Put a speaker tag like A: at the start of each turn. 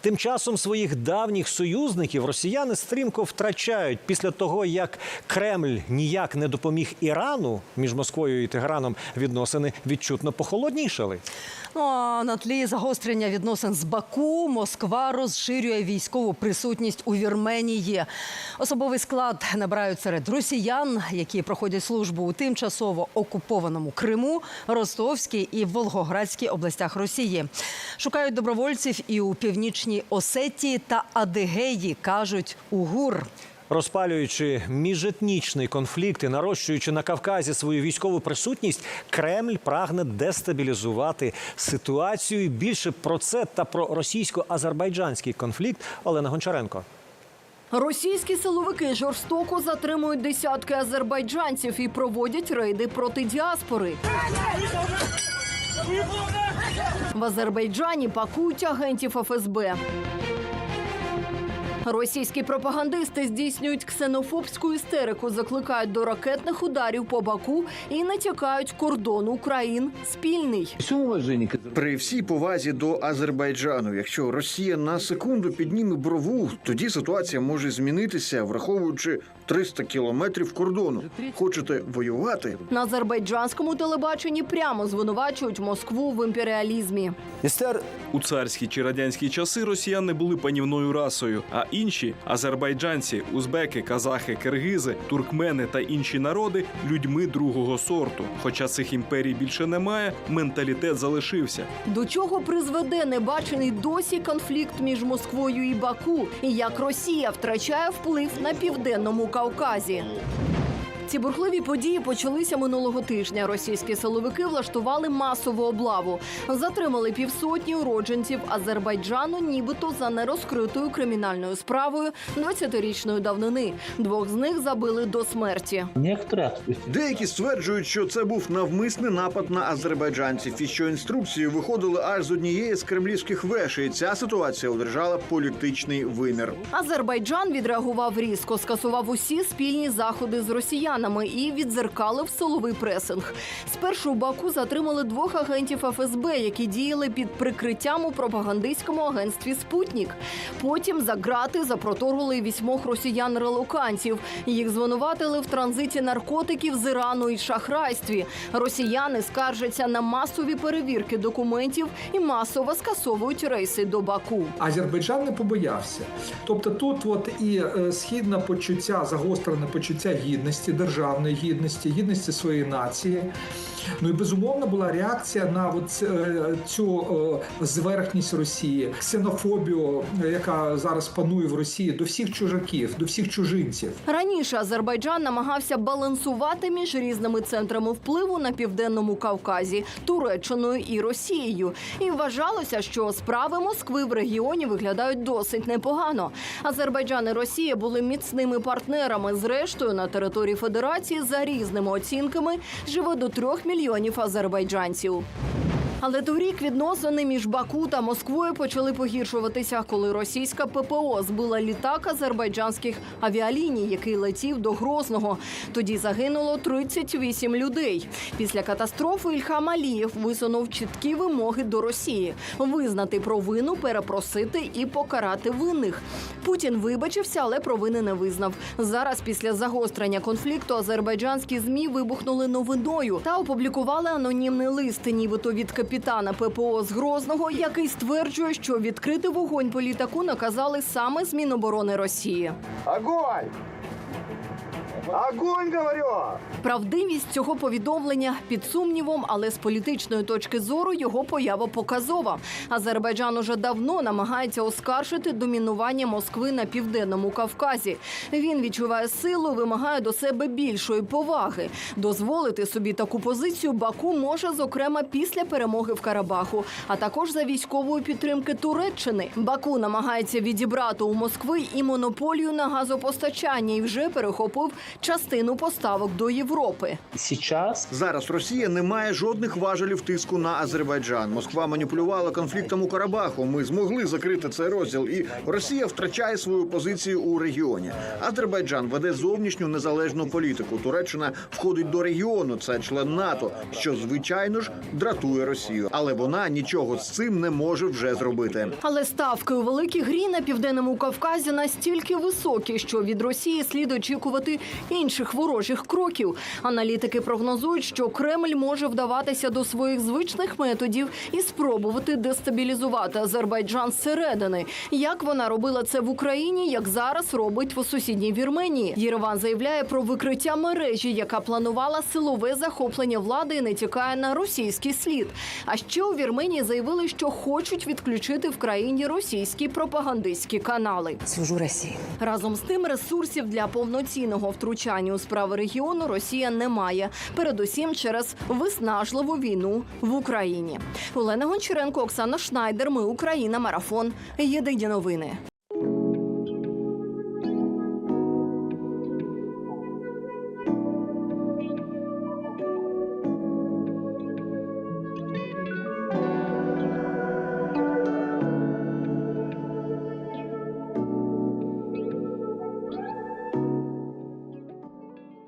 A: Тим часом своїх давніх союзників росіяни стрімко втрачають після того, як Кремль ніяк не допоміг Ірану між Москвою і Тегераном відносини відчутно похолоднішали.
B: Ну а на тлі загострення відносин з Баку Москва розширює військову присутність у Вірменії. Особовий склад набирають серед росіян, які проходять службу у тимчасово окупованому Криму, Ростовській і Волгоградській областях Росії. Шукають добровольців і у північній Осетії та Адигеї, кажуть УГУР.
A: Розпалюючи міжетнічний конфлікт і нарощуючи на Кавказі свою військову присутність, Кремль прагне дестабілізувати ситуацію. Більше про це та про російсько-азербайджанський конфлікт Олена Гончаренко.
C: Російські силовики жорстоко затримують десятки азербайджанців і проводять рейди проти діаспори. В Азербайджані пакують агентів ФСБ. Російські пропагандисти здійснюють ксенофобську істерику, закликають до ракетних ударів по Баку і натякають кордон Україн спільний.
D: При всій повазі до Азербайджану, якщо Росія на секунду підніме брову, тоді ситуація може змінитися, враховуючи 300 кілометрів кордону. Хочете воювати?
C: На азербайджанському телебаченні прямо звинувачують Москву в імперіалізмі.
E: У царські чи радянські часи росіяни були панівною расою, а інші азербайджанці, узбеки, казахи, киргизи, туркмени та інші народи людьми другого сорту. Хоча цих імперій більше немає, менталітет залишився.
C: До чого призведе небачений досі конфлікт між Москвою і Баку, і як Росія втрачає вплив на південному Кавказі. Кавказі. Ці бурхливі події почалися минулого тижня. Російські силовики влаштували масову облаву, затримали півсотні уродженців Азербайджану, нібито за нерозкритою кримінальною справою 20-річної давнини. Двох з них забили до смерті.
D: Деякі стверджують, що це був навмисний напад на азербайджанців, і що інструкції виходили аж з однієї з кремлівських веш, і ця ситуація одержала політичний вимір.
C: Азербайджан відреагував різко, скасував усі спільні заходи з росіянами і відзеркалив силовий пресинг. Спершу у Баку затримали двох агентів ФСБ, які діяли під прикриттям у пропагандистському агентстві Спутнік. Потім за грати запроторгували вісьмох росіян-релокантів. Їх звинуватили в транзиті наркотиків з Ірану і шахрайстві. Росіяни скаржаться на масові перевірки документів і масово скасовують рейси до Баку.
F: Азербайджан не побоявся. Тобто тут от і е, східне почуття, загострене почуття гідності, державної гідності, гідності своєї нації. Ну і безумовно була реакція на от е, цю е, зверхність Росії, ксенофобію, е, яка зараз панує в Росії до всіх чужаків, до всіх чужинців.
C: Раніше Азербайджан намагався балансувати між різними центрами впливу на південному Кавказі, Туреччиною і Росією. І вважалося, що справи Москви в регіоні виглядають досить непогано. Азербайджан і Росія були міцними партнерами. Зрештою, на території Федерації за різними оцінками живе до трьох мільйонів азербайджанців. Але торік відносини між Баку та Москвою почали погіршуватися, коли російська ППО збила літак азербайджанських авіаліній, який летів до Грозного. Тоді загинуло 38 людей. Після катастрофи Ільхам Алієв висунув чіткі вимоги до Росії: визнати провину, перепросити і покарати винних. Путін вибачився, але провини не визнав. Зараз, після загострення конфлікту, азербайджанські змі вибухнули новиною та опублікували анонімний лист, нібито від капітана ППО з Грозного, який стверджує, що відкрити вогонь по літаку наказали саме з Міноборони Росії.
D: Огонь! Огонь, говорю!
C: Правдивість цього повідомлення під сумнівом, але з політичної точки зору його поява показова. Азербайджан уже давно намагається оскаржити домінування Москви на південному Кавказі. Він відчуває силу, вимагає до себе більшої поваги. Дозволити собі таку позицію Баку може, зокрема, після перемоги в Карабаху, а також за військової підтримки Туреччини. Баку намагається відібрати у Москви і монополію на газопостачання і вже перехопив частину поставок до Європи.
G: Сейчас
D: Зараз Росія не має жодних важелів тиску на Азербайджан. Москва маніпулювала конфліктом у Карабаху. Ми змогли закрити цей розділ, і Росія втрачає свою позицію у регіоні. Азербайджан веде зовнішню незалежну політику. Туреччина входить до регіону. Це член НАТО, що звичайно ж дратує Росію, але вона нічого з цим не може вже зробити.
C: Але ставки у великій грі на південному Кавказі настільки високі, що від Росії слід очікувати інших ворожих кроків. Аналітики прогнозують, що Кремль може вдаватися до своїх звичних методів і спробувати дестабілізувати Азербайджан зсередини. Як вона робила це в Україні, як зараз робить в сусідній Вірменії. Єреван заявляє про викриття мережі, яка планувала силове захоплення влади і не тікає на російський слід. А ще у Вірменії заявили, що хочуть відключити в країні російські пропагандистські канали.
H: Служу России.
C: Разом з тим ресурсів для повноцінного втручання у справи регіону Росія не має, передусім через виснажливу війну в Україні. Олена Гончаренко, Оксана Шнайдер. Ми Україна. Марафон. Єдині новини.